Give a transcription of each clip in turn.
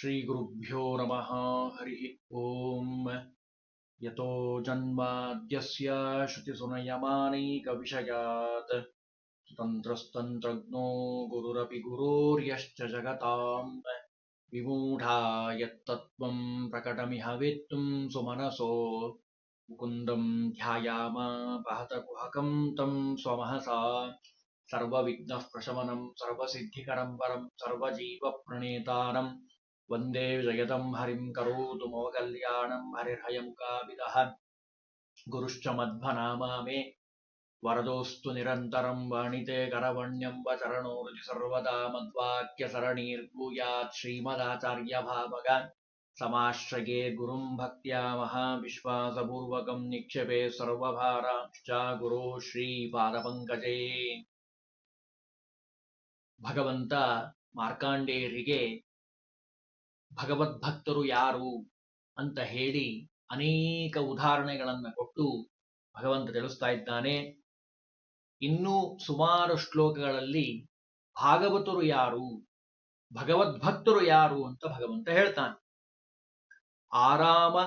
श्रीगुरुभ्यो नमः। हरिः ॐ यतो जन्माद्यस्य श्रुतिसुनयमानैकविषयात्। तन्त्रस्तन्त्रज्ञो गुरुरपि गुरोर्यश्च जगताम्। विमूढा यत्तत्त्वं प्रकटमिह वेत्तुं सुमनसो। मुकुन्दं ध्यायाम वहतकुहकं तं स्वमहसा। सर्वविघ्नः प्रशमनं सर्वसिद्धिकरं परं सर्वजीवप्रणेतारं वन्दे जयतं हरिं करोतु मम कल्याणं हरिर्हयमुकाविदः गुरुश्च मध्वनामा मे वरदोऽस्तु निरन्तरं वाणिते करवण्यं वचरणोरुति सर्वदा मद्वाक्यसरणीर्भूयात् श्रीमदाचार्यभावग समाश्रये गुरुं भक्त्या महाविश्वासपूर्वकं निक्षेपे सर्वभारांश्च गुरो ಶ್ರೀಪಾದಪಂಕಜೇ ಭಗವಂತ ಮಾರ್ಕಾಂಡೇಯರಿಗೆ ಭಗವದ್ಭಕ್ತರು ಯಾರು ಅಂತ ಹೇಳಿ ಅನೇಕ ಉದಾಹರಣೆಗಳನ್ನು ಕೊಟ್ಟು ಭಗವಂತ ತಿಳಿಸ್ತಾ ಇದ್ದಾನೆ. ಇನ್ನೂ ಸುಮಾರು ಶ್ಲೋಕಗಳಲ್ಲಿ ಭಾಗವತರು ಯಾರು, ಭಗವದ್ಭಕ್ತರು ಯಾರು ಅಂತ ಭಗವಂತ ಹೇಳ್ತಾನೆ. ಆರಾಮ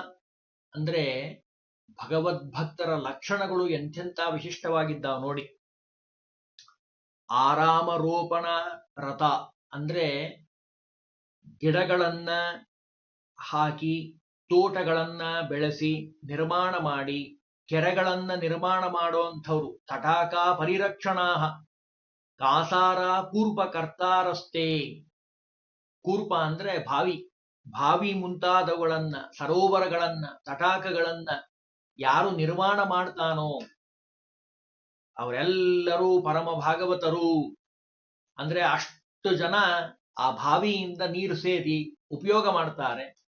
ಅಂದ್ರೆ ಭಗವದ್ಭಕ್ತರ ಲಕ್ಷಣಗಳು ಎಂಥೆಂಥ ವಿಶಿಷ್ಟವಾಗಿದ್ದಾವ ನೋಡಿ. ಆರಾಮರೋಪಣ ರಥ ಅಂದ್ರೆ ಗಿಡಗಳನ್ನ ಹಾಕಿ, ತೋಟಗಳನ್ನ ಬೆಳೆಸಿ, ನಿರ್ಮಾಣ ಮಾಡಿ, ಕೆರೆಗಳನ್ನ ನಿರ್ಮಾಣ ಮಾಡುವಂಥವ್ರು. ತಟಾಕ ಪರಿರಕ್ಷಣಾ ಕಾಸಾರ ಕೂರ್ಪ ಕರ್ತಾರಸ್ತೆ ಕೂರ್ಪ ಅಂದ್ರೆ ಬಾವಿ. ಬಾವಿ ಮುಂತಾದವುಗಳನ್ನ, ಸರೋವರಗಳನ್ನ, ತಟಾಕಗಳನ್ನ ಯಾರು ನಿರ್ಮಾಣ ಮಾಡ್ತಾನೋ ಅವರೆಲ್ಲರೂ ಪರಮ ಭಾಗವತರು ಅಂದ್ರೆ ಅಷ್ಟು ಜನ ಆ ಬಾವಿಯಿಂದ ನೀರು ಸೇದಿ ಉಪಯೋಗ ಮಾಡ್ತಾರೆ.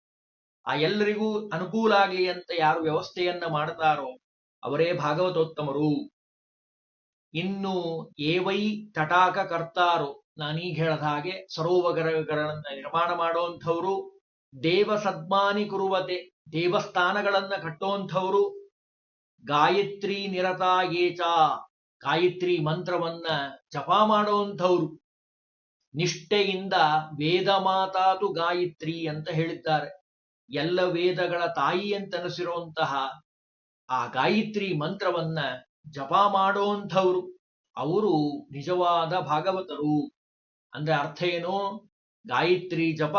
ಆ ಎಲ್ಲರಿಗೂ ಅನುಕೂಲ ಆಗ್ಲಿ ಅಂತ ಯಾರು ವ್ಯವಸ್ಥೆಯನ್ನ ಮಾಡ್ತಾರೋ ಅವರೇ ಭಾಗವತೋತ್ತಮರು. ಇನ್ನು ಏವೈ ತಟಾಕ ಕರ್ತಾರೋ ನಾನೀಗ ಹೇಳದ ಹಾಗೆ ಸರೋವರಗಳನ್ನ ನಿರ್ಮಾಣ ಮಾಡುವಂಥವ್ರು ದೇವ ಸದ್ಮಾನಿ ಕುರುವತೆ, ದೇವಸ್ಥಾನಗಳನ್ನ ಕಟ್ಟುವಂಥವ್ರು ಗಾಯತ್ರಿ ನಿರತಾಗೇಚ, ಗಾಯತ್ರಿ ಮಂತ್ರವನ್ನ ಜಪ ಮಾಡುವಂಥವ್ರು ನಿಷ್ಠೆಯಿಂದ ವೇದ ಮಾತಾತು ಗಾಯತ್ರಿ ಅಂತ ಹೇಳಿದ್ದಾರೆ. ಎಲ್ಲ ವೇದಗಳ ತಾಯಿ ಅಂತನಿಸಿರುವಂತಹ ಆ ಗಾಯತ್ರಿ ಮಂತ್ರವನ್ನ ಜಪ ಮಾಡುವಂಥವ್ರು ಅವರು ನಿಜವಾದ ಭಾಗವತರು. ಅಂದ್ರೆ ಅರ್ಥ ಏನು? ಗಾಯತ್ರಿ ಜಪ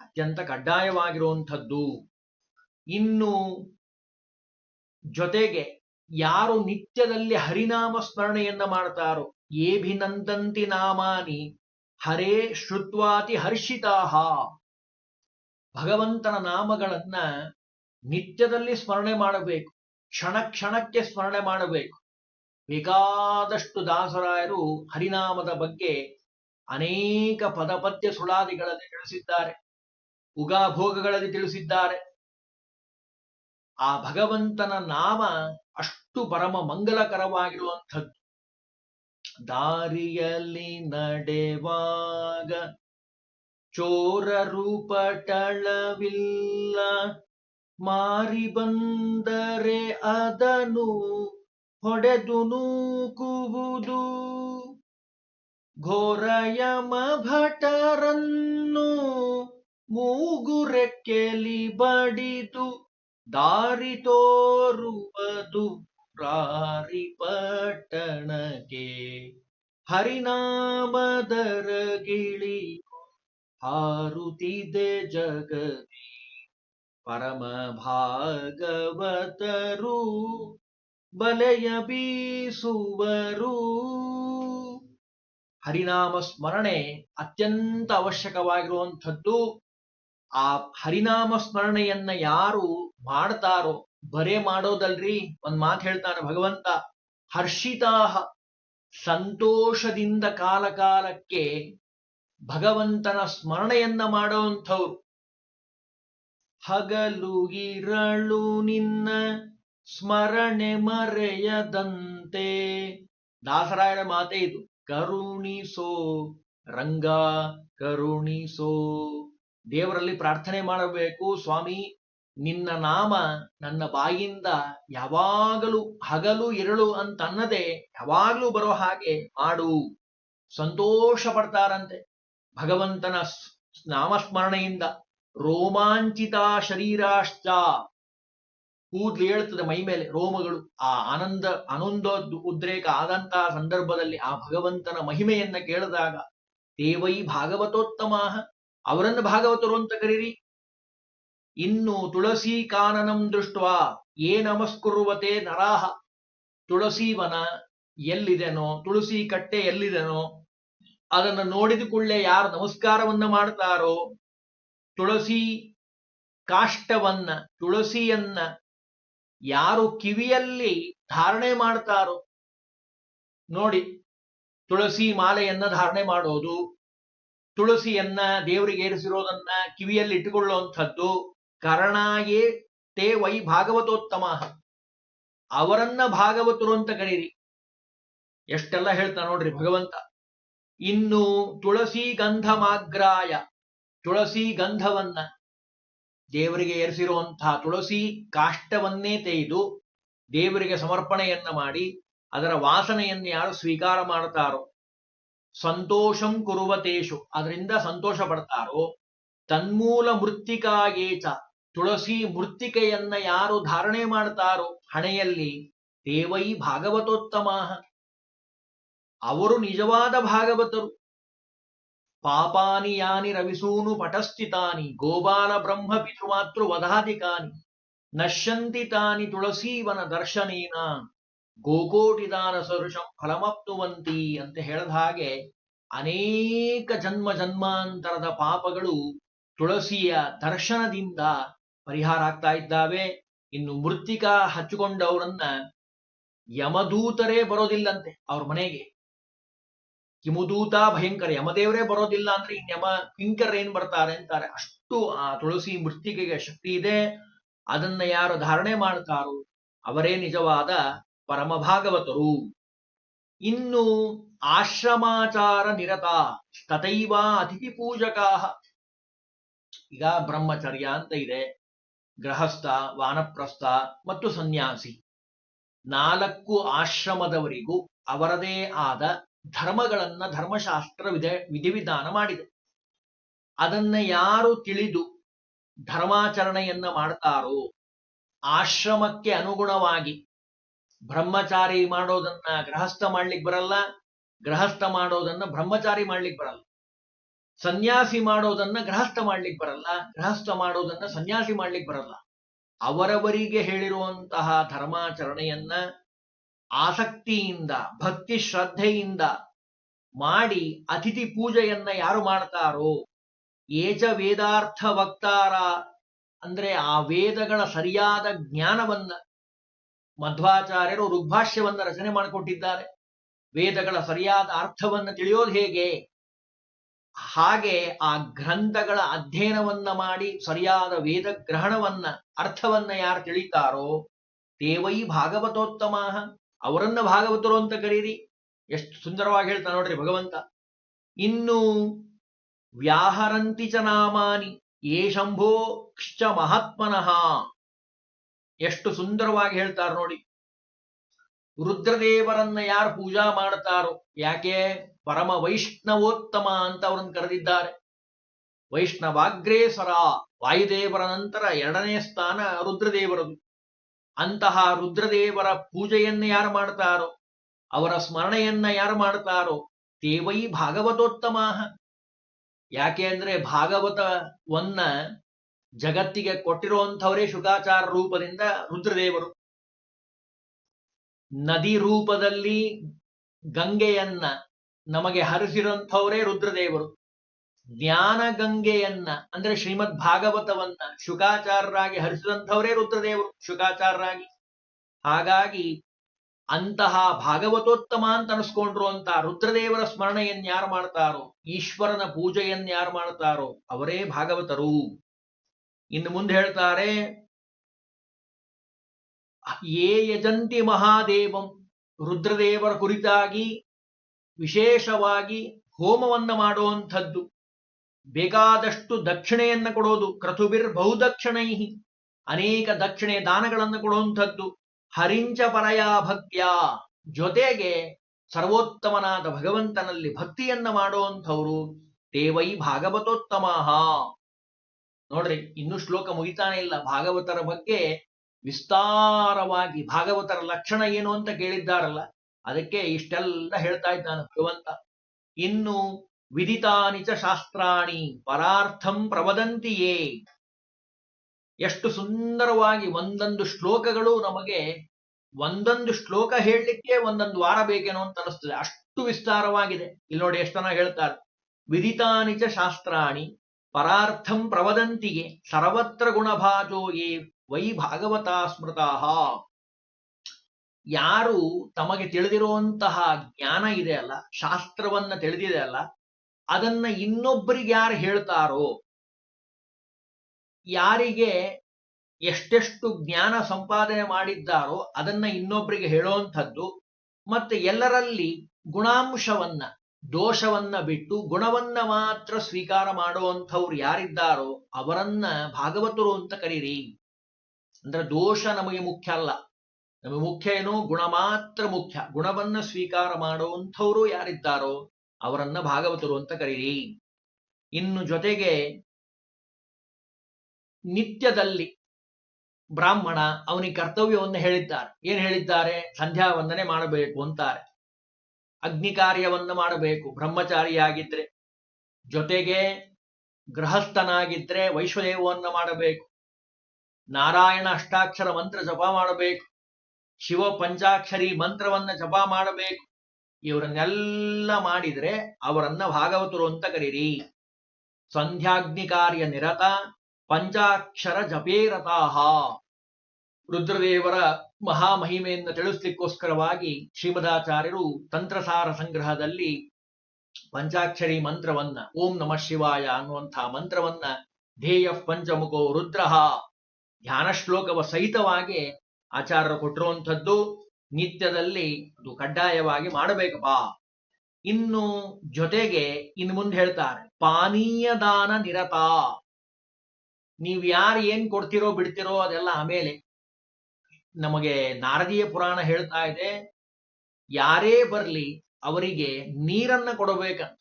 ಅತ್ಯಂತ ಕಡ್ಡಾಯವಾಗಿರುವಂಥದ್ದು. ಇನ್ನು ಜೊತೆಗೆ ಯಾರು ನಿತ್ಯದಲ್ಲಿ ಹರಿನಾಮ ಸ್ಮರಣೆಯನ್ನ ಮಾಡ್ತಾರೋ, ಏಭಿನಂದಂತಿ ನಾಮಾನಿ ಹರೇ ಶ್ರುತ್ವಾತಿ ಹರ್ಷಿತಾಹ. ಭಗವಂತನ ನಾಮಗಳನ್ನ ನಿತ್ಯದಲ್ಲಿ ಸ್ಮರಣೆ ಮಾಡಬೇಕು. ಕ್ಷಣ ಕ್ಷಣಕ್ಕೆ ಸ್ಮರಣೆ ಮಾಡಬೇಕು. ಬೇಕಾದಷ್ಟು ದಾಸರಾಯರು ಹರಿನಾಮದ ಬಗ್ಗೆ ಅನೇಕ ಪದಪದ್ಯ ಸುಳಾದಿಗಳಲ್ಲಿ ತಿಳಿಸಿದ್ದಾರೆ. ಉಗಾಭೋಗಗಳಲ್ಲಿ ತಿಳಿಸಿದ್ದಾರೆ. ಆ ಭಗವಂತನ ನಾಮ ಅಷ್ಟು ಪರಮ ಮಂಗಲಕರವಾಗಿರುವಂಥದ್ದು. ದಾರಿಯಲ್ಲಿ ನಡೆವಾಗ ಚೋರ ರೂಪಟಳವಿಲ್ಲ ಮಾರಿ ಬಂದರೆ ಅದನು ಹೊಡೆದು ನೂಕುವುದು. ಘೋರಯಮ ಭಟರನ್ನು ಮೂಗುರೆಕ್ಕೆಲಿ ಬಡಿದು ದಾರಿ ತೋರುವುದು. ರಾರಿ ಪಟ್ಟಣಕ್ಕೆ ಹರಿನಾಮದರ ಗಿಳಿ ಹಾರುತ್ತಿದೆ ಜಗದಿ. ಪರಮ ಭಾಗವತರು ಬಲೆಯ ಬೀಸುವರು. ಹರಿನಾಮ ಸ್ಮರಣೆ ಅತ್ಯಂತ ಅವಶ್ಯಕವಾಗಿರುವಂಥದ್ದು. ಆ ಹರಿನಾಮ ಸ್ಮರಣೆಯನ್ನ ಯಾರು ಮಾಡ್ತಾರೋ ಬರೇ ಮಾಡೋದಲ್ರಿ? ಒಂದ್ ಮಾತು ಹೇಳ್ತಾನೆ ಭಗವಂತ, ಹರ್ಷಿತಾಹ ಸಂತೋಷದಿಂದ ಕಾಲ ಕಾಲಕ್ಕೆ ಭಗವಂತನ ಸ್ಮರಣೆಯನ್ನ ಮಾಡುವಂಥವ್ರು ಹಗಲು ಇರಳು ನಿನ್ನ ಸ್ಮರಣೆ ಮರೆಯದಂತೆ. ದಾಸರಾಯರ ಮಾತೆ ಇದು, ಕರುಣಿಸೋ ರಂಗ, ಕರುಣಿಸೋ ದೇವರಲ್ಲಿ ಪ್ರಾರ್ಥನೆ ಮಾಡಬೇಕು ಸ್ವಾಮಿ. ನಿನ್ನ ನಾಮ ನನ್ನ ಬಾಯಿಂದ ಯಾವಾಗಲೂ ಹಗಲು ಇರಳು ಅಂತನ್ನದೆ ಯಾವಾಗಲೂ ಬರೋ ಹಾಗೆ ಮಾಡು. ಸಂತೋಷ ಪಡ್ತಾರಂತೆ. ಭಗವಂತನ ನಾಮಸ್ಮರಣೆಯಿಂದ ರೋಮಾಂಚಿತ ಶರೀರಾಶ್ಚ. ಕೂದ್ಲು ಹೇಳ್ತದೆ ಮೈ ಮೇಲೆ ರೋಮಗಳು. ಆ ಆನಂದ ಆನಂದ ಉದ್ರೇಕ ಆದಂತಹ ಸಂದರ್ಭದಲ್ಲಿ ಆ ಭಗವಂತನ ಮಹಿಮೆಯನ್ನ ಕೇಳಿದಾಗ ದೇವೈ ಭಾಗವತೋತ್ತಮಾಹ, ಅವರನ್ನು ಭಾಗವತರು ಅಂತ ಕರೀರಿ ಇನ್ನು ತುಳಸಿ ಕಾನನಂ ದೃಷ್ಟ ಏ ನಮಸ್ಕುರುವತೆ ನರಾಹ. ತುಳಸೀವನ ಎಲ್ಲಿದೆನೋ, ತುಳಸಿ ಕಟ್ಟೆ ಎಲ್ಲಿದೆನೋ, ಅದನ್ನು ನೋಡಿದ ಕೂಡಲೇ ಯಾರು ನಮಸ್ಕಾರವನ್ನ ಮಾಡ್ತಾರೋ, ತುಳಸಿ ಕಾಷ್ಟವನ್ನ, ತುಳಸಿಯನ್ನ ಯಾರು ಕಿವಿಯಲ್ಲಿ ಧಾರಣೆ ಮಾಡ್ತಾರೋ, ನೋಡಿ, ತುಳಸಿ ಮಾಲೆಯನ್ನ ಧಾರಣೆ ಮಾಡೋದು, ತುಳಸಿಯನ್ನ ದೇವರಿಗೆ ಏರಿಸಿರೋದನ್ನ ಕಿವಿಯಲ್ಲಿ ಇಟ್ಟುಕೊಳ್ಳುವಂಥದ್ದು ಕರ್ಣಾಯೇ ತೇ ವೈ ಭಾಗವತೋತ್ತಮ. ಅವರನ್ನ ಭಾಗವತರು ಅಂತ ಕರೀರಿ. ಎಷ್ಟೆಲ್ಲ ಹೇಳ್ತಾ ನೋಡ್ರಿ ಭಗವಂತ. ಇನ್ನು ತುಳಸಿ ಗಂಧ ಮಾಗ್ರಾಯ ತುಳಸಿ ಗಂಧವನ್ನ. ದೇವರಿಗೆ ಏರಿಸಿರುವಂತಹ ತುಳಸಿ ಕಾಷ್ಟವನ್ನೇ ತೆಗೆದು ದೇವರಿಗೆ ಸಮರ್ಪಣೆಯನ್ನ ಮಾಡಿ ಅದರ ವಾಸನೆಯನ್ನು ಯಾರು ಸ್ವೀಕಾರ ಮಾಡ್ತಾರೋ, ಸಂತೋಷಂ ಕುರುವತೇಶು, ಅದರಿಂದ ಸಂತೋಷ ಪಡ್ತಾರೋ, ತನ್ಮೂಲ ಮೃತ್ತಿಕಾಗೇಚ ತುಳಸಿ ಮೃತ್ತಿಕೆಯನ್ನ ಯಾರು ಧಾರಣೆ ಮಾಡ್ತಾರೋ ಹಣೆಯಲ್ಲಿ ದೇವೈ ಭಾಗವತೋತ್ತಮ ಅವರು ನಿಜವಾದ ಭಾಗವತರು. ಪಾಪಾನಿ ಯಾನಿ ರವಿಸೂನು ಪಟಸ್ಥಿತಾನಿ ಗೋಪಾಲ ಬ್ರಹ್ಮ ಪಿತೃಮಾತೃ ವಧಾಧಿಕಾನಿ ನಶ್ಯಂತಿ ತಾನಿ ತುಳಸೀವನ ದರ್ಶನೇನ ಗೋಕೋಟಿದಾನ ಸದೃಶಂ ಫಲಮಪ್ತುವಂತಿ ಅಂತ ಹೇಳದ ಹಾಗೆ ಅನೇಕ ಜನ್ಮ ಜನ್ಮಾಂತರದ ಪಾಪಗಳು ತುಳಸಿಯ ದರ್ಶನದಿಂದ ಪರಿಹಾರ ಆಗ್ತಾ ಇದ್ದಾವೆ. ಇನ್ನು ಮೃತ್ತಿಕಾ ಹಚ್ಚಿಕೊಂಡವರನ್ನ ಯಮದೂತರೇ ಬರೋದಿಲ್ಲಂತೆ ಅವ್ರ ಮನೆಗೆ. ಕಿಮುದೂತ ಭಯಂಕರ, ಯಮದೇವರೇ ಬರೋದಿಲ್ಲ ಅಂದ್ರೆ ಇನ್ ಯಮ ಕಿಂಕರ್ ಏನ್ ಬರ್ತಾರೆ ಅಂತಾರೆ. ಅಷ್ಟು ಆ ತುಳಸಿ ಮೃತ್ತಿಕೆಗೆ ಶಕ್ತಿ ಇದೆ. ಅದನ್ನ ಯಾರು ಧಾರಣೆ ಮಾಡ್ತಾರೋ ಅವರೇ ನಿಜವಾದ ಪರಮ ಭಾಗವತರು ಇನ್ನು ಆಶ್ರಮಾಚಾರ ನಿರತ, ತಥೈವ ಅತಿಥಿ ಪೂಜಕಾ ಈಗ ಬ್ರಹ್ಮಚರ್ಯ ಅಂತ ಇದೆ. ಗೃಹಸ್ಥ, ವಾನಪ್ರಸ್ಥ ಮತ್ತು ಸನ್ಯಾಸಿ. ನಾಲ್ಕು ಆಶ್ರಮದವರಿಗೂ ಅವರದೇ ಆದ ಧರ್ಮಗಳನ್ನ ಧರ್ಮಶಾಸ್ತ್ರ ವಿಧ, ವಿಧಿವಿಧಾನ ಮಾಡಿದೆ. ಅದನ್ನ ಯಾರು ತಿಳಿದು ಧರ್ಮಾಚರಣೆಯನ್ನ ಮಾಡ್ತಾರೋ, ಆಶ್ರಮಕ್ಕೆ ಅನುಗುಣವಾಗಿ ಬ್ರಹ್ಮಚಾರಿ ಮಾಡೋದನ್ನ ಗೃಹಸ್ಥ ಮಾಡ್ಲಿಕ್ಕೆ ಬರಲ್ಲ, ಗೃಹಸ್ಥ ಮಾಡೋದನ್ನ ಬ್ರಹ್ಮಚಾರಿ ಮಾಡ್ಲಿಕ್ಕೆ ಬರಲ್ಲ. ಸನ್ಯಾಸಿ ಮಾಡೋದನ್ನ ಗೃಹಸ್ಥ ಮಾಡ್ಲಿಕ್ಕೆ ಬರಲ್ಲ, ಗೃಹಸ್ಥ ಮಾಡೋದನ್ನ ಸನ್ಯಾಸಿ ಮಾಡ್ಲಿಕ್ಕೆ ಬರಲ್ಲ. ಅವರವರಿಗೆ ಹೇಳಿರುವಂತಹ ಧರ್ಮಾಚರಣೆಯನ್ನ ಆಸಕ್ತಿಯಿಂದ, ಭಕ್ತಿ ಶ್ರದ್ಧೆಯಿಂದ ಮಾಡಿ ಅತಿಥಿ ಪೂಜೆಯನ್ನ ಯಾರು ಮಾಡ್ತಾರೋ ಏಜ ವೇದಾರ್ಥ ವಕ್ತಾರ ಅಂದ್ರೆ ಆ ವೇದಗಳ ಸರಿಯಾದ ಜ್ಞಾನವನ್ನ ಮಧ್ವಾಚಾರ್ಯರು ಋಗ್ಭಾಷ್ಯವನ್ನ ರಚನೆ ಮಾಡಿಕೊಟ್ಟಿದ್ದಾರೆ. ವೇದಗಳ ಸರಿಯಾದ ಅರ್ಥವನ್ನ ತಿಳಿಯೋದು ಹೇಗೆ? ಹಾಗೆ ಆ ಗ್ರಂಥಗಳ ಅಧ್ಯಯನವನ್ನ ಮಾಡಿ ಸರಿಯಾದ ವೇದ ಗ್ರಹಣವನ್ನ ಅರ್ಥವನ್ನ ಯಾರು ತಿಳಿತಾರೋ ದೇವೈ ಭಾಗವತೋತ್ತಮ. ಅವರನ್ನ ಭಾಗವತರು ಅಂತ ಕರೀರಿ. ಎಷ್ಟು ಸುಂದರವಾಗಿ ಹೇಳ್ತಾ ನೋಡ್ರಿ ಭಗವಂತ. ಇನ್ನು ವ್ಯಾಹರಂತಿ ಚ ನಾಮಾನಿ ಏ ಶಂಭೋ ಕ್ಷ ಮಹಾತ್ಮನಃ. ಎಷ್ಟು ಸುಂದರವಾಗಿ ಹೇಳ್ತಾರೆ ನೋಡಿ. ರುದ್ರದೇವರನ್ನ ಯಾರು ಪೂಜಾ ಮಾಡ್ತಾರೋ, ಯಾಕೆ? ಪರಮ ವೈಷ್ಣವೋತ್ತಮ ಅಂತ ಅವರನ್ನು ಕರೆದಿದ್ದಾರೆ. ವೈಷ್ಣವಾಗ್ರೇಸರ ವಾಯುದೇವರ ನಂತರ ಎರಡನೇ ಸ್ಥಾನ ರುದ್ರದೇವರದು. ಅಂತಹ ರುದ್ರದೇವರ ಪೂಜೆಯನ್ನ ಯಾರು ಮಾಡ್ತಾರೋ, ಅವರ ಸ್ಮರಣೆಯನ್ನ ಯಾರು ಮಾಡ್ತಾರೋ ತೇವೈ ಭಾಗವತೋತ್ತಮ ಯಾಕೆ ಅಂದ್ರೆ ಭಾಗವತವನ್ನ ಜಗತ್ತಿಗೆ ಕೊಟ್ಟಿರುವಂಥವರೇ ಶುಕಾಚಾರ ರೂಪದಿಂದ ರುದ್ರದೇವರು. ನದಿ ರೂಪದಲ್ಲಿ ಗಂಗೆಯನ್ನ ನಮಗೆ ಹರಿಸಿರುವಂಥವರೇ ರುದ್ರದೇವರು. ಜ್ಞಾನ ಗಂಗೆಯನ್ನ ಅಂದ್ರೆ ಶ್ರೀಮದ್ ಭಾಗವತವನ್ನ ಶುಕಾಚಾರರಾಗಿ ಹರಿಸಿದಂಥವರೇ ರುದ್ರದೇವರು ಶುಕಾಚಾರರಾಗಿ ಹಾಗಾಗಿ ಅಂತಹ ಭಾಗವತೋತ್ತಮ ಅಂತ ಅನಿಸ್ಕೊಂಡ್ರು ಅಂತ ರುದ್ರದೇವರ ಸ್ಮರಣೆಯನ್ನ ಯಾರು ಮಾಡ್ತಾರೋ, ಈಶ್ವರನ ಪೂಜೆಯನ್ನ ಯಾರು ಮಾಡ್ತಾರೋ, ಅವರೇ ಭಾಗವತರು. ಇನ್ನು ಮುಂದೆ ಹೇಳ್ತಾರೆ ಏ ಯಜಂತಿ ಮಹಾದೇವಂ, ರುದ್ರದೇವರ ಕುರಿತಾಗಿ ವಿಶೇಷವಾಗಿ ಹೋಮವನ್ನ ಮಾಡುವಂಥದ್ದು. ಬೇಕಾದಷ್ಟು ದಕ್ಷಿಣೆಯನ್ನು ಕೊಡೋದು ಕ್ರತುಬಿರ್ ಬಹುದಕ್ಷಿಣೈ ಅನೇಕ ದಕ್ಷಿಣೆ ದಾನಗಳನ್ನು ಕೊಡುವಂಥದ್ದು. ಹರಿಂಚ ಪರಯ ಜೊತೆಗೆ ಸರ್ವೋತ್ತಮನಾದ ಭಗವಂತನಲ್ಲಿ ಭಕ್ತಿಯನ್ನ ಮಾಡುವಂಥವರು ದೇವೈ ಭಾಗವತೋತ್ತಮ ನೋಡ್ರಿ, ಇನ್ನೂ ಶ್ಲೋಕ ಮುಗಿತಾನೆ ಇಲ್ಲ. ಭಾಗವತರ ಬಗ್ಗೆ ವಿಸ್ತಾರವಾಗಿ ಭಾಗವತರ ಲಕ್ಷಣ ಏನು ಅಂತ ಕೇಳಿದ್ದಾರಲ್ಲ? ಅದಕ್ಕೆ ಇಷ್ಟೆಲ್ಲ ಹೇಳ್ತಾ ಇದ್ದಾನೆ ಭಗವಂತ. ಇನ್ನು ವಿದಿತಾನಿ ಚ ಶಾಸ್ತ್ರಾಣಿ ಪರಾರ್ಥಂ ಪ್ರವದಂತಿಯೇ. ಎಷ್ಟು ಸುಂದರವಾಗಿ ಒಂದೊಂದು ಶ್ಲೋಕಗಳು ನಮಗೆ ಒಂದೊಂದು ಶ್ಲೋಕ ಹೇಳಲಿಕ್ಕೆ ಒಂದೊಂದು ವಾರ ಬೇಕೇನೋ ಅಂತ ಅನಿಸ್ತದೆ. ಅಷ್ಟು ವಿಸ್ತಾರವಾಗಿದೆ. ಇಲ್ಲಿ ನೋಡಿ ಎಷ್ಟು ಜನ ಹೇಳ್ತಾರೆ. ವಿದಿತಾನಿ ಚ ಶಾಸ್ತ್ರಾಣಿ ಪರಾರ್ಥಂ ಪ್ರವದಂತಿಗೆ ಸರ್ವತ್ರ ಗುಣಭಾಜೋ ಯೇ ವೈ ಭಾಗವತಾ ಸ್ಮೃತಾಹ ಯಾರು ತಮಗೆ ತಿಳಿದಿರುವಂತಹ ಜ್ಞಾನ ಇದೆ ಅಲ್ಲ, ಶಾಸ್ತ್ರವನ್ನ ತಿಳಿದಿದೆ ಅಲ್ಲ, ಅದನ್ನ ಇನ್ನೊಬ್ಬರಿಗೆ ಯಾರು ಹೇಳ್ತಾರೋ, ಯಾರಿಗೆ ಎಷ್ಟೆಷ್ಟು ಜ್ಞಾನ ಸಂಪಾದನೆ ಮಾಡಿದ್ದಾರೋ ಅದನ್ನ ಇನ್ನೊಬ್ಬರಿಗೆ ಹೇಳುವಂಥದ್ದು ಮತ್ತೆ ಎಲ್ಲರಲ್ಲಿ ಗುಣಾಂಶವನ್ನ, ದೋಷವನ್ನ ಬಿಟ್ಟು ಗುಣವನ್ನ ಮಾತ್ರ ಸ್ವೀಕಾರ ಮಾಡುವಂಥವ್ರು ಯಾರಿದ್ದಾರೋ ಅವರನ್ನ ಭಾಗವತರು ಅಂತ ಕರೀರಿ. ಅಂದ್ರೆ ದೋಷ ನಮಗೆ ಮುಖ್ಯ ಅಲ್ಲ. ನಮಗೆ ಮುಖ್ಯ ಏನು ಗುಣ ಮಾತ್ರ ಮುಖ್ಯ. ಗುಣವನ್ನ ಸ್ವೀಕಾರ ಮಾಡುವಂಥವ್ರು ಯಾರಿದ್ದಾರೋ ಅವರನ್ನ ಭಾಗವತರು ಅಂತ ಕರೀರಿ. ಇನ್ನು ಜೊತೆಗೆ ನಿತ್ಯದಲ್ಲಿ ಬ್ರಾಹ್ಮಣ ಅವನಿಗೆ ಕರ್ತವ್ಯವನ್ನು ಹೇಳಿದ್ದಾರೆ. ಏನ್ ಹೇಳಿದ್ದಾರೆ? ಸಂಧ್ಯಾ ವಂದನೆ ಮಾಡಬೇಕು ಅಂತಾರೆ. ಅಗ್ನಿ ಕಾರ್ಯವನ್ನು ಮಾಡಬೇಕು. ಬ್ರಹ್ಮಚಾರಿಯಾಗಿದ್ರೆ, ಜೊತೆಗೆ ಗೃಹಸ್ಥನಾಗಿದ್ರೆ ವೈಶ್ವದೇವವನ್ನು ಮಾಡಬೇಕು. ನಾರಾಯಣ ಅಷ್ಟಾಕ್ಷರ ಮಂತ್ರ ಜಪ ಮಾಡಬೇಕು. ಶಿವ ಪಂಚಾಕ್ಷರಿ ಮಂತ್ರವನ್ನ ಜಪ ಮಾಡಬೇಕು. ಇವರನ್ನೆಲ್ಲ ಮಾಡಿದ್ರೆ ಅವರನ್ನ ಭಾಗವತರು ಅಂತ ಕರೀರಿ. ಸಂಧ್ಯಾಗ್ನಿ ಕಾರ್ಯ ನಿರತ, ಪಂಚಾಕ್ಷರ ಜಪೇರತಾಹ. ರುದ್ರದೇವರ ಮಹಾಮಹಿಮೆಯನ್ನು ತಿಳಿಸ್ಲಿಕ್ಕೋಸ್ಕರವಾಗಿ ಶ್ರೀಮದಾಚಾರ್ಯರು ತಂತ್ರಸಾರ ಸಂಗ್ರಹದಲ್ಲಿ ಪಂಚಾಕ್ಷರಿ ಮಂತ್ರವನ್ನ, ಓಂ ನಮಃ ಶಿವಾಯ ಅನ್ನುವಂಥ ಮಂತ್ರವನ್ನ ಧ್ಯೇಯ ಪಂಚಮುಖೋ ರುದ್ರಹ ಧ್ಯಾನ ಶ್ಲೋಕವ ಸಹಿತವಾಗಿ ಆಚಾರ್ಯರು ಕೊಟ್ಟಿರುವಂಥದ್ದು ನಿತ್ಯದಲ್ಲಿ ಅದು ಕಡ್ಡಾಯವಾಗಿ ಮಾಡಬೇಕಪ್ಪ ಇನ್ನು ಜೊತೆಗೆ ಇನ್ನು ಮುಂದೆ ಹೇಳ್ತಾರೆ, ಪಾನೀಯ ದಾನ ನಿರತ. ನೀವ್ ಯಾರು ಏನ್ ಕೊಡ್ತಿರೋ ಬಿಡ್ತಿರೋ ಅದೆಲ್ಲ ಆಮೇಲೆ ನಮಗೆ ನಾರದೀಯ ಪುರಾಣ ಹೇಳ್ತಾ ಇದೆ, ಯಾರೇ ಬರ್ಲಿ ಅವರಿಗೆ ನೀರನ್ನ ಕೊಡಬೇಕಂತ.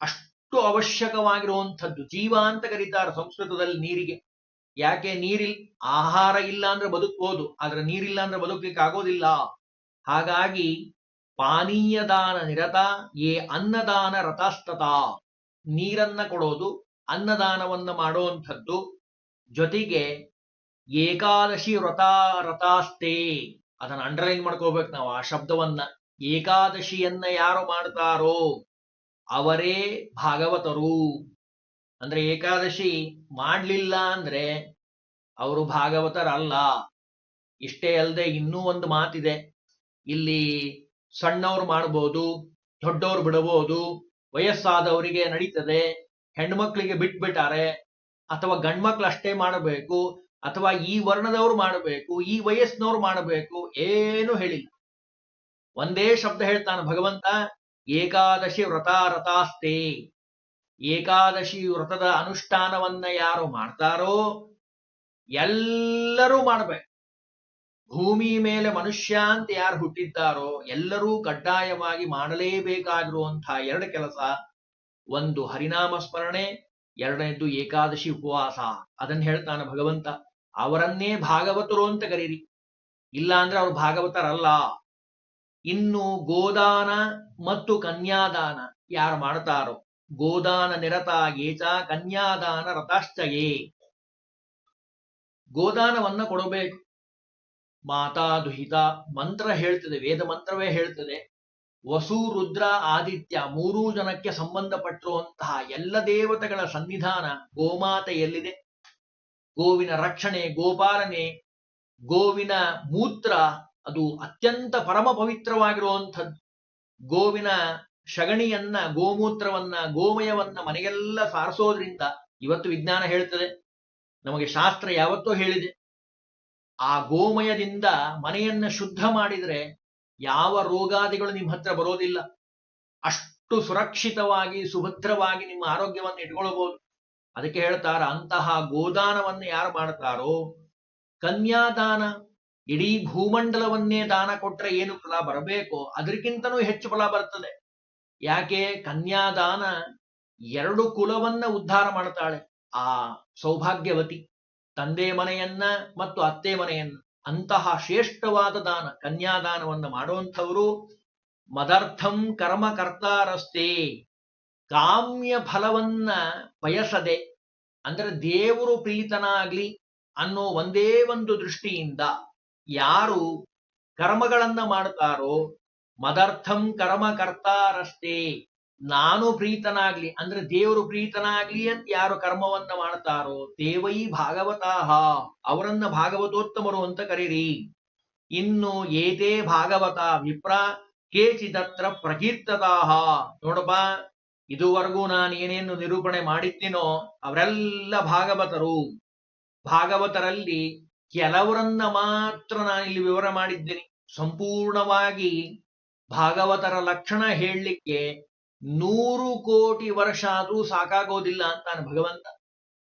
ಅಷ್ಟು ಅವಶ್ಯಕವಾಗಿರುವಂಥದ್ದು ಜೀವ ಅಂತ ಕರೀತಾರೆ ಸಂಸ್ಕೃತದಲ್ಲಿ ನೀರಿಗೆ. ಯಾಕೆ ನೀರಿಲ್ ಆಹಾರ ಇಲ್ಲ ಅಂದ್ರೆ ಬದುಕ್ಬೋದು, ಆದ್ರೆ ನೀರಿಲ್ಲ ಅಂದ್ರೆ ಬದುಕಲಿಕ್ಕೆ ಆಗೋದಿಲ್ಲ. ಹಾಗಾಗಿ ಪಾನೀಯ ದಾನ ನಿರತ ಏ ಅನ್ನದಾನ ರಥಾಸ್ತತ. ನೀರನ್ನ ಕೊಡೋದು, ಅನ್ನದಾನವನ್ನ ಮಾಡುವಂಥದ್ದು ಜೊತೆಗೆ ಏಕಾದಶಿ ವ್ರತ, ರಥಾಸ್ತೆ. ಅದನ್ನ ಅಂಡರ್ಲೈನ್ ಮಾಡ್ಕೋಬೇಕು ನಾವು ಆ ಶಬ್ದವನ್ನ. ಏಕಾದಶಿಯನ್ನ ಯಾರು ಮಾಡ್ತಾರೋ ಅವರೇ ಭಾಗವತರು. ಅಂದ್ರೆ ಏಕಾದಶಿ ಮಾಡ್ಲಿಲ್ಲ ಅಂದ್ರೆ ಅವರು ಭಾಗವತರಲ್ಲ. ಇಷ್ಟೇ ಅಲ್ಲದೆ ಇನ್ನೂ ಒಂದು ಮಾತಿದೆ. ಇಲ್ಲಿ ಸಣ್ಣವ್ರು ಮಾಡ್ಬೋದು, ದೊಡ್ಡವ್ರು ಬಿಡಬಹುದು ವಯಸ್ಸಾದವರಿಗೆ ನಡೀತದೆ, ಹೆಣ್ಮಕ್ಳಿಗೆ ಬಿಟ್ಬಿಟ್ಟಾರೆ, ಅಥವಾ ಗಂಡ್ಮಕ್ಳು ಅಷ್ಟೇ ಮಾಡಬೇಕು, ಅಥವಾ ಈ ವರ್ಣದವ್ರು ಮಾಡಬೇಕು, ಈ ವಯಸ್ಸಿನವ್ರು ಮಾಡಬೇಕು, ಏನು ಹೇಳಿಲ್ಲ. ಒಂದೇ ಶಬ್ದ ಹೇಳ್ತಾನೆ ಭಗವಂತ, ಏಕಾದಶಿ ವ್ರತಾರತಾಸ್ತಿ. ಏಕಾದಶಿ ವ್ರತದ ಅನುಷ್ಠಾನವನ್ನ ಯಾರು ಮಾಡ್ತಾರೋ ಎಲ್ಲರೂ ಮಾಡ್ಬೇಕು. ಭೂಮಿ ಮೇಲೆ ಮನುಷ್ಯ ಅಂತ ಯಾರು ಹುಟ್ಟಿದ್ದಾರೋ ಎಲ್ಲರೂ ಕಡ್ಡಾಯವಾಗಿ ಮಾಡಲೇಬೇಕಾಗಿರುವಂತಹ ಎರಡು ಕೆಲಸ, ಒಂದು ಹರಿನಾಮ ಸ್ಮರಣೆ, ಎರಡನೇದ್ದು ಏಕಾದಶಿ ಉಪವಾಸ. ಅದನ್ನ ಹೇಳ್ತಾನೆ ಭಗವಂತ, ಅವರನ್ನೇ ಭಾಗವತರು ಅಂತ ಕರೀರಿ. ಇಲ್ಲ ಅಂದ್ರೆ ಅವ್ರು ಭಾಗವತರಲ್ಲ. ಇನ್ನು ಗೋದಾನ ಮತ್ತು ಕನ್ಯಾದಾನ ಯಾರು ಮಾಡ್ತಾರೋ ಗೋದಾನ ನಿರತ ಏಚ ಕನ್ಯಾದಾನ ರಥಾಶ್ಚಯೇ ಗೋದಾನವನ್ನ ಕೊಡಬೇಕು. ಮಾತಾ ದುಹಿತ ಮಂತ್ರ ಹೇಳ್ತದೆ, ವೇದ ಮಂತ್ರವೇ ಹೇಳ್ತದೆ. ವಸು ರುದ್ರ ಆದಿತ್ಯ ಮೂರೂ ಜನಕ್ಕೆ ಸಂಬಂಧಪಟ್ಟಿರುವಂತಹ ಎಲ್ಲ ದೇವತೆಗಳ ಸನ್ನಿಧಾನ ಗೋಮಾತೆಯಲ್ಲಿದೆ. ಗೋವಿನ ರಕ್ಷಣೆ, ಗೋಪಾಲನೆ, ಗೋವಿನ ಮೂತ್ರ ಅದು ಅತ್ಯಂತ ಪರಮ ಪವಿತ್ರವಾಗಿರುವಂಥದ್ದು ಗೋವಿನ ಶಗಣಿಯನ್ನ, ಗೋಮೂತ್ರವನ್ನ, ಗೋಮಯವನ್ನ ಮನೆಗೆಲ್ಲ ಸಾರಿಸೋದ್ರಿಂದ ಇವತ್ತು ವಿಜ್ಞಾನ ಹೇಳ್ತದೆ. ನಮಗೆ ಶಾಸ್ತ್ರ ಯಾವತ್ತೋ ಹೇಳಿದೆ. ಆ ಗೋಮಯದಿಂದ ಮನೆಯನ್ನ ಶುದ್ಧ ಮಾಡಿದ್ರೆ ಯಾವ ರೋಗಾದಿಗಳು ನಿಮ್ಮ ಹತ್ರ ಬರೋದಿಲ್ಲ. ಅಷ್ಟು ಸುರಕ್ಷಿತವಾಗಿ, ಸುಭದ್ರವಾಗಿ ನಿಮ್ಮ ಆರೋಗ್ಯವನ್ನು ಇಟ್ಕೊಳ್ಬಹುದು ಅದಕ್ಕೆ ಹೇಳ್ತಾರ, ಅಂತಹ ಗೋದಾನವನ್ನು ಯಾರು ಮಾಡ್ತಾರೋ, ಕನ್ಯಾದಾನ, ಇಡೀ ಭೂಮಂಡಲವನ್ನೇ ದಾನ ಕೊಟ್ರೆ ಏನು ಫಲ ಬರಬೇಕೋ, ಅದಕ್ಕಿಂತನೂ ಹೆಚ್ಚು ಫಲ ಬರ್ತದೆ. ಯಾಕೆ ಕನ್ಯಾದಾನ ಎರಡು ಕುಲವನ್ನ ಉದ್ಧಾರ ಮಾಡ್ತಾಳೆ? ಆ ಸೌಭಾಗ್ಯವತಿ, ತಂದೆ ಮನೆಯನ್ನ ಮತ್ತು ಅತ್ತೆ ಮನೆಯನ್ನ, ಅಂತಹ ಶ್ರೇಷ್ಠವಾದ ದಾನ, ಕನ್ಯಾದಾನವನ್ನು ಮಾಡುವಂಥವರು ಮದರ್ಥಂ ಕರ್ಮ ಕರ್ತಾರಸ್ತೇ ಕಾಮ್ಯ ಫಲವನ್ನ ಬಯಸದೆ, ಅಂದ್ರೆ ದೇವರು ಪ್ರೀತನಾಗ್ಲಿ ಅನ್ನೋ ಒಂದೇ ಒಂದು ದೃಷ್ಟಿಯಿಂದ ಯಾರು ಕರ್ಮಗಳನ್ನ ಮಾಡ್ತಾರೋ ಮದರ್ಥಂ ಕರ್ಮ ಕರ್ತಾರಷ್ಟೇ. ನಾನು ಪ್ರೀತನಾಗ್ಲಿ, ಅಂದ್ರೆ ದೇವರು ಪ್ರೀತನಾಗ್ಲಿ ಅಂತ ಯಾರು ಕರ್ಮವನ್ನ ಮಾಡ್ತಾರೋ, ದೇವೈ ಭಾಗವತಾಹ, ಅವರನ್ನ ಭಾಗವತೋತ್ತಮರು ಅಂತ ಕರೀರಿ. ಇನ್ನು ಏತೇ ಭಾಗವತ, ವಿಪ್ರ ಕೇಚಿದತ್ರ ಪ್ರಕೀರ್ತತಾಹ. ನೋಡಪ್ಪ, ಇದುವರೆಗೂ ನಾನು ಏನೇನು ನಿರೂಪಣೆ ಮಾಡಿದ್ದೀನೋ ಅವರೆಲ್ಲ ಭಾಗವತರು. ಭಾಗವತರಲ್ಲಿ ಕೆಲವರನ್ನ ಮಾತ್ರ ನಾನು ಇಲ್ಲಿ ವಿವರ ಮಾಡಿದ್ದೀನಿ. ಸಂಪೂರ್ಣವಾಗಿ ಭಾಗವತರ ಲಕ್ಷಣ ಹೇಳಲಿಕ್ಕೆ ನೂರು ಕೋಟಿ ವರ್ಷ ಆದರೂ ಸಾಕಾಗೋದಿಲ್ಲ ಅಂತಾನೆ ಭಗವಂತ.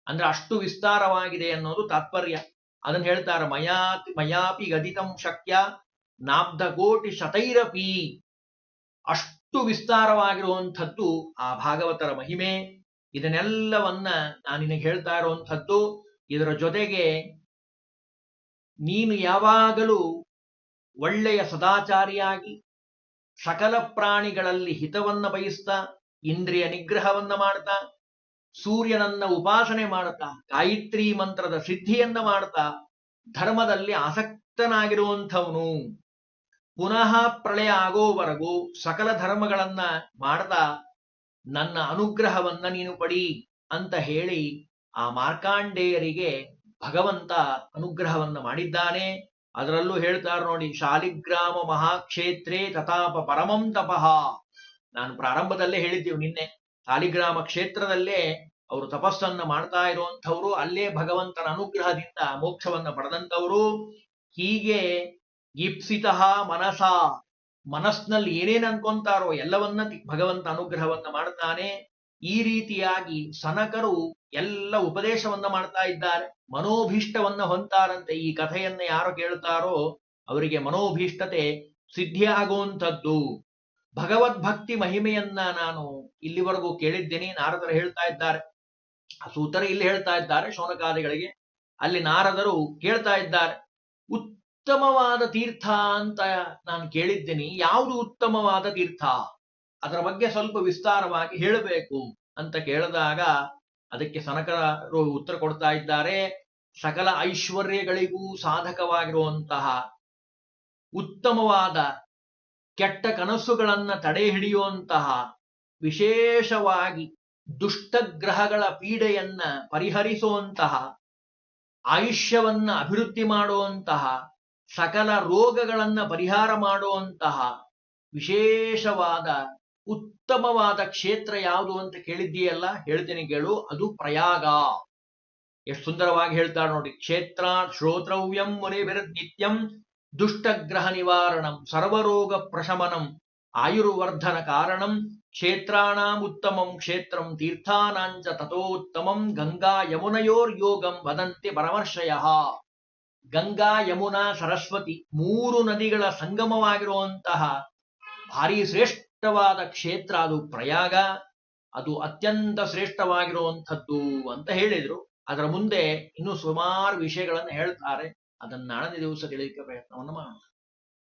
ಅಂದ್ರೆ ಅಷ್ಟು ವಿಸ್ತಾರವಾಗಿದೆ ಅನ್ನೋದು ತಾತ್ಪರ್ಯ. ಅದನ್ನು ಹೇಳ್ತಾರೆ, ಮಯಾ, ಮಯಾಪಿ ಗದಿತಂ ಶಕ್ಯ ನಾಬ್ಧ ಕೋಟಿ ಶತೈರಪಿ. ಅಷ್ಟು ವಿಸ್ತಾರವಾಗಿರುವಂಥದ್ದು ಆ ಭಾಗವತರ ಮಹಿಮೆ. ಇದನ್ನೆಲ್ಲವನ್ನ ನಾನು ನಿನಗೆ ಹೇಳ್ತಾ ಇರುವಂಥದ್ದು, ಇದರ ಜೊತೆಗೆ ನೀನು ಯಾವಾಗಲೂ ಒಳ್ಳೆಯ ಸದಾಚಾರಿಯಾಗಿ ಸಕಲ ಪ್ರಾಣಿಗಳಲ್ಲಿ ಹಿತವನ್ನ ಬಯಸ್ತಾ, ಇಂದ್ರಿಯ ನಿಗ್ರಹವನ್ನ ಮಾಡ್ತಾ, ಸೂರ್ಯನನ್ನ ಉಪಾಸನೆ ಮಾಡ್ತಾ, ಗಾಯತ್ರಿ ಮಂತ್ರದ ಸಿದ್ಧಿಯನ್ನ ಮಾಡ್ತಾ, ಧರ್ಮದಲ್ಲಿ ಆಸಕ್ತನಾಗಿರುವಂಥವನು. ಪುನಃ ಪ್ರಳಯ ಆಗೋವರೆಗೂ ಸಕಲ ಧರ್ಮಗಳನ್ನ ಮಾಡ್ತಾ, ನನ್ನ ಅನುಗ್ರಹವನ್ನ ನೀನು ಪಡಿ ಅಂತ ಹೇಳಿ ಆ ಮಾರ್ಕಾಂಡೇಯರಿಗೆ ಭಗವಂತ ಅನುಗ್ರಹವನ್ನ ಮಾಡಿದ್ದಾನೆ. ಅದರಲ್ಲೂ ಹೇಳ್ತಾರೆ ನೋಡಿ, ಶಾಲಿಗ್ರಾಮ ಮಹಾಕ್ಷೇತ್ರೇ ತಥಾಪ ಪರಮಂ ತಪಃ. ನಾನು ಪ್ರಾರಂಭದಲ್ಲೇ ಹೇಳಿದ್ದೀವಿ ನಿನ್ನೆ, ಶಾಲಿಗ್ರಾಮ ಕ್ಷೇತ್ರದಲ್ಲೇ ಅವರು ತಪಸ್ಸನ್ನ ಮಾಡ್ತಾ ಇರುವಂಥವ್ರು, ಅಲ್ಲೇ ಭಗವಂತನ ಅನುಗ್ರಹದಿಂದ ಮೋಕ್ಷವನ್ನ ಪಡೆದಂಥವ್ರು. ಹೀಗೆ ಇಪ್ಸಿತಃ ಮನಸ ಮನಸ್ನಲ್ಲಿ ಏನೇನ್ ಅನ್ಕೊಂತಾರೋ ಎಲ್ಲವನ್ನ ಭಗವಂತ ಅನುಗ್ರಹವನ್ನ ಮಾಡ್ತಾನೆ. ಈ ರೀತಿಯಾಗಿ ಸನಕರು ಎಲ್ಲ ಉಪದೇಶವನ್ನ ಮಾಡ್ತಾ ಇದ್ದಾರೆ, ಮನೋಭೀಷ್ಟವನ್ನ ಹೊಂತಾರಂತೆ ಈ ಕಥೆಯನ್ನ ಯಾರು ಕೇಳ್ತಾರೋ ಅವರಿಗೆ ಮನೋಭೀಷ್ಟತೆ ಸಿದ್ಧಿಯಾಗುವಂಥದ್ದು. ಭಗವದ್ಭಕ್ತಿ ಮಹಿಮೆಯನ್ನ ನಾನು ಇಲ್ಲಿವರೆಗೂ ಕೇಳಿದ್ದೇನೆ, ನಾರದರು ಹೇಳ್ತಾ ಇದ್ದಾರೆ, ಸೂತರ ಇಲ್ಲಿ ಹೇಳ್ತಾ ಇದ್ದಾರೆ ಶೌನಕಾದಿಗಳಿಗೆ ಅಲ್ಲಿ ನಾರದರು ಕೇಳ್ತಾ ಇದ್ದಾರೆ, ಉತ್ತಮವಾದ ತೀರ್ಥ ಅಂತ ನಾನು ಕೇಳಿದ್ದೀನಿ, ಯಾವುದು ಉತ್ತಮವಾದ ತೀರ್ಥ? ಅದರ ಬಗ್ಗೆ ಸ್ವಲ್ಪ ವಿಸ್ತಾರವಾಗಿ ಹೇಳಬೇಕು ಅಂತ ಕೇಳಿದಾಗ ಅದಕ್ಕೆ ಸನಕರು ಉತ್ತರ ಕೊಡ್ತಾ ಇದ್ದಾರೆ. ಸಕಲ ಐಶ್ವರ್ಯಗಳಿಗೂ ಸಾಧಕವಾಗಿರುವಂತಹ ಉತ್ತಮವಾದ ಕೆಟ್ಟ ಕನಸುಗಳನ್ನ ತಡೆ ಹಿಡಿಯುವಂತಹ ವಿಶೇಷವಾಗಿ ದುಷ್ಟಗ್ರಹಗಳ ಪೀಡೆಯನ್ನ ಪರಿಹರಿಸುವಂತಹ ಆಯುಷ್ಯವನ್ನ ಅಭಿವೃದ್ಧಿ ಮಾಡುವಂತಹ ಸಕಲ ರೋಗಗಳನ್ನ ಪರಿಹಾರ ಮಾಡುವಂತಹ ವಿಶೇಷವಾದ ಉತ್ತಮವಾದ ಕ್ಷೇತ್ರ ಯಾವುದು ಅಂತ ಕೇಳಿದ್ದೀಯಲ್ಲ? ಹೇಳ್ತೀನಿ ಕೇಳು. ಅದು ಪ್ರಯಾಗ. ಎಷ್ಟು ಸುಂದರವಾಗಿ ಹೇಳ್ತಾರೆ ನೋಡಿ. ಕ್ಷೇತ್ರ ಶ್ರೋತ್ರವ್ಯಂ ಮುನಿಭಿರದ್ ನಿತ್ಯಂ ದುಷ್ಟಗ್ರಹ ನಿವಾರಣಂ ಸರ್ವರೋಗ ಪ್ರಶಮನಂ ಆಯುರ್ವರ್ಧನ ಕಾರಣಂ ಕ್ಷೇತ್ರಾಂ ಉತ್ತಮಂ ಕ್ಷೇತ್ರಂ ತೀರ್ಥಾನಾಂಚ ತಥೋತ್ತಮಂ ಗಂಗಾ ಯಮುನಯೋರ್ ಯೋಗಂ ವದಂತೆ ಪರಮರ್ಶಯ ಗಂಗಾ, ಯಮುನಾ, ಸರಸ್ವತಿ ಮೂರು ನದಿಗಳ ಸಂಗಮವಾಗಿರುವಂತಹ ಭಾರಿ ಶ್ರೇಷ್ಠವಾದ ಕ್ಷೇತ್ರ ಅದು ಪ್ರಯಾಗ, ಅದು ಅತ್ಯಂತ ಶ್ರೇಷ್ಠವಾಗಿರುವಂಥದ್ದು ಅಂತ ಹೇಳಿದರು. ಅದರ ಮುಂದೆ ಇನ್ನೂ ಸುಮಾರು ವಿಷಯಗಳನ್ನು ಹೇಳ್ತಾರೆ. ಅದನ್ನ ನಾಳೆ ದಿವಸ ತಿಳಿಯಲಿಕ್ಕೆ ಪ್ರಯತ್ನವನ್ನು ಮಾಡೋಣ.